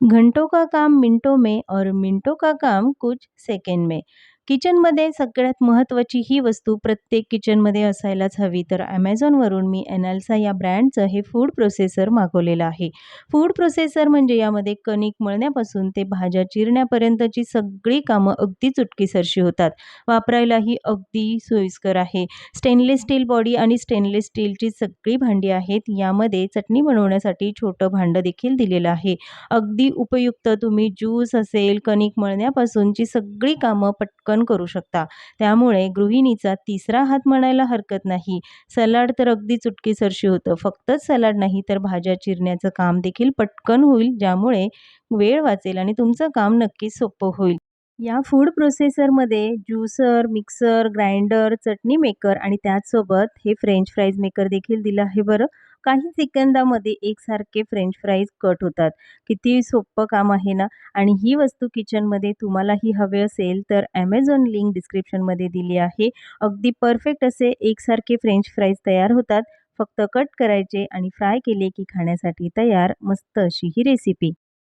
घंटों का काम मिनटों में और मिनटों का काम कुछ सेकंड में। किचनमध्ये सगळ्यात महत्त्वाची ही वस्तू प्रत्येक किचनमध्ये असायलाच हवी. तर ॲमेझॉनवरून मी एनाल्सा या ब्रँडचं हे फूड प्रोसेसर मागवलेलं आहे. फूड प्रोसेसर म्हणजे यामध्ये कणिक मळण्यापासून ते भाज्या चिरण्यापर्यंतची सगळी कामं अगदी चुटकीसरशी होतात. वापरायलाही अगदी सोयीस्कर आहे. स्टेनलेस स्टील बॉडी आणि स्टेनलेस स्टीलची सगळी भांडी आहेत. यामध्ये चटणी बनवण्यासाठी छोटं भांडं देखील दिलेलं आहे. अगदी उपयुक्त तुम्ही ज्यूस असेल कणिक मळण्यापासूनची सगळी कामं पटकन करू शकता. त्यामुळे गृहिणीचा तिसरा हात म्हणायला हरकत नाही. सलाड तर अगदी चुटकीसरशी होतं. फक्तच सलाड नाही तर भाज्या चिरण्याचं काम देखील पटकन होईल ज्यामुळे वेळ वाचेल आणि तुमचं काम नक्कीच सोपं होईल. या फूड प्रोसेसरमध्ये juicer mixer grinder chutney maker आणि त्याचसोबत हे फ्रेंच फ्राईज मेकर देखील दिलं आहे बरं. काही सेकंदामध्ये एकसारखे फ्रेंच फ्राईज कट होतात. किती सोपं काम आहे ना? आणि ही वस्तू किचनमध्ये तुम्हालाही हवे असेल तर ॲमेझॉन लिंक डिस्क्रिप्शनमध्ये दिली आहे. अगदी परफेक्ट असे एकसारखे फ्रेंच फ्राईज तयार होतात. फक्त कट करायचे आणि फ्राय केले की खाण्यासाठी तयार. मस्त अशी ही रेसिपी